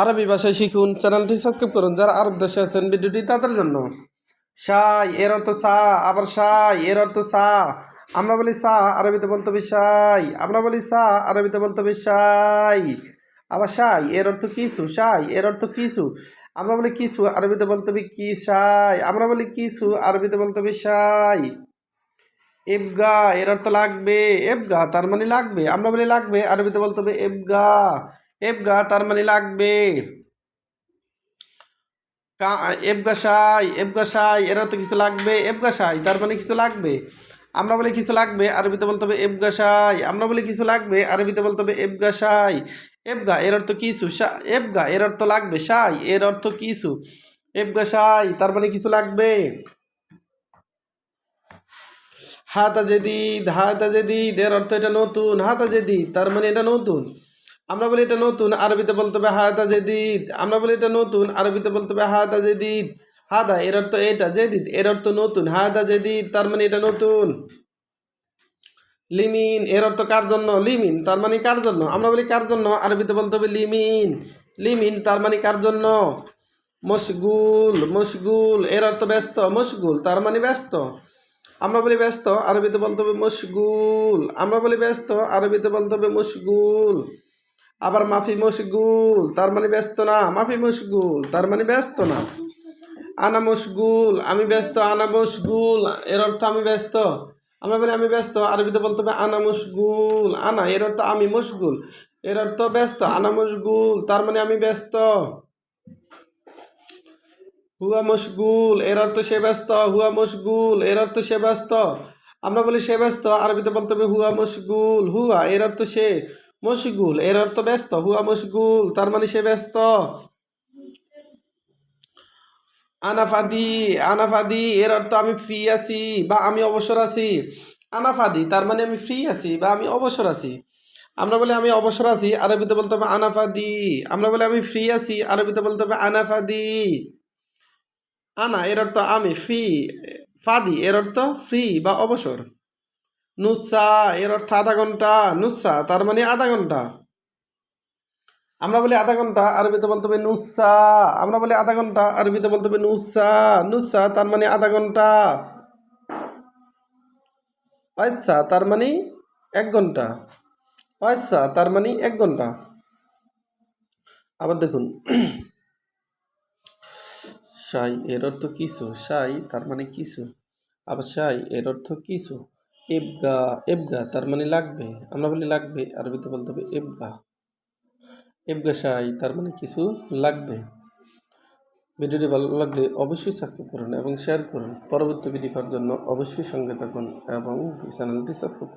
আরবি ভাষায় শিখুন, চ্যানেলটি সাবস্ক্রাইব করুন, যারা আরব দেশে আছেন, ভিডিওটি তাদের জন্য। সাই, এর অর্থ সা, আবার সাই, এর অর্থ সা। আমরা বলি সা, আরবিতে বলতে হবে সাই। আমরা বলি সা, আরবিতে বলতে হবে সাই। আবার সাই, এর অর্থ কিছু, সাই, এর অর্থ কিছু। আমরা বলি কিছু, আরবিতে বলতে হবে কি, সাই। আমরা বলি কিছু, আরবিতে বলতে হবে সাই। এবগা এর অর্থ লাগবে এবগা তার মানে লাগবে। আমরা বলি লাগবে, আরবিতে বলতে হবে এবগা এবগা তার মানে লাগবে। এবগাসাই এবগাসাই এর অর্থ কিছু লাগবে। এবগাসাই তার মানে কিছু লাগবে। আমরা বলি কিছু লাগবে, আরবিতে বলতে হবে এবগাসাই আমরা বলি কিছু লাগবে, আরবিতে বলতে হবে এবগাসাই এবগা, এর অর্থ কিছু। এবগা, এর অর্থ লাগবে। সাই, এর অর্থ কিছু। এবগাসাই তার মানে কিছু লাগবে। হাতা জেদিদ হাতা জেদিদ, এর অর্থ এটা নতুন। হাতা জেদিদ, তার মানে এটা নতুন। আমরা বলি এটা নতুন, আরবিতে বলতে হবে হাতা জেদিদ। আমরা বলি এটা নতুন, আরবিতে বলতে হবে হাতা জেদিদ। হাদা, এর অর্থ এটা, জেদিদ। এর অর্থ নতুন, হাদা জেদিদ, তার মানে এটা নতুন। লিমিন, এর অর্থ কার জন্য? লিমিন, তার মানে কার জন্য? আমরা বলি কার জন্য? আরবিতে বলতে হবে লিমিন। লিমিন, তার মানে কার জন্য? মশগুল মশগুল, এর অর্থ ব্যস্ত, মশগুল, তার মানে ব্যস্ত। আমরা বলি ব্যস্ত, আরবিতে বলতে হবে মশগুল। আমরা বলি ব্যস্ত, আরবিতে বলতে হবে মশগুল। আবার মাফি মশগুল, তার মানে ব্যস্ত না। মাফি মশগুল, তার মানে ব্যস্ত না। আনা মশগুল, আমি ব্যস্ত, আনা মশগুল, এর অর্থ আমি ব্যস্ত। আমরা বলি আমি ব্যস্ত, আরবিতে বলতে হবে আনা মশগুল। আনা, এর অর্থ আমি মশগুল, এর অর্থ ব্যস্ত, আনা মশগুল, তার মানে আমি ব্যস্ত। হুয়া মশগুল, এর অর্থ সে ব্যস্ত, হুয়া মশগুল, এর অর্থ সে ব্যস্ত। আমরা বলি সে ব্যস্ত, আরবিতে বলতে হবে হুয়া মশগুল, হুয়া, এর অর্থ সে। মশগুল, এর অর্থ ব্যস্ত। হুয়া মশগুল, তার মানে সে ব্যস্ত। আনাফাদি আনাফাদি, এর অর্থ আমি ফ্রি আছি বা আমি অবসর আছি। আনাফাদি, তার মানে আমি ফ্রি আছি বা আমি অবসর আছি। আমরা বলি আমি অবসর আছি, আরবিতে বলতে হবে আনাফাদি। আমরা বলি আমি ফ্রি আছি, আরবিতে বলতে হবে আনাফাদি। আনা, এর অর্থ আমি ফ্রি ফাদি, এর অর্থ ফ্রি বা অবসর। নুসা, এর অর্থ আধা ঘণ্টা, নুসা, তার মানে আধা ঘণ্টা। আমরা বলি আধা ঘণ্টা, আরবিতে বলতে হবে নুসা। আমরা বলি আধা ঘণ্টা, আরবিতে বলতে হবে নুসা। নুসা, তার মানে আধা ঘণ্টা। আচ্ছা তার মানে এক ঘণ্টা। আচ্ছা তার মানে এক ঘণ্টা। আবার দেখুন। সাই, এর অর্থ কিছু। সাই, তার মানে কিছু। আবার সাই, এর অর্থ কিছু। এবগা এবগা তার মানে লাগবে। আমরা বলি লাগবে, আরবিতে বলতে হবে এবগা এবগা সাই তার মানে কিছু লাগবে। ভিডিওটি ভালো লাগলে অবশ্যই সাবস্ক্রাইব করুন এবং শেয়ার করুন। পরবর্তী ভিডিও পাওয়ার জন্য অবশ্যই সঙ্গে থাকুন এবং চ্যানেলটি সাবস্ক্রাইব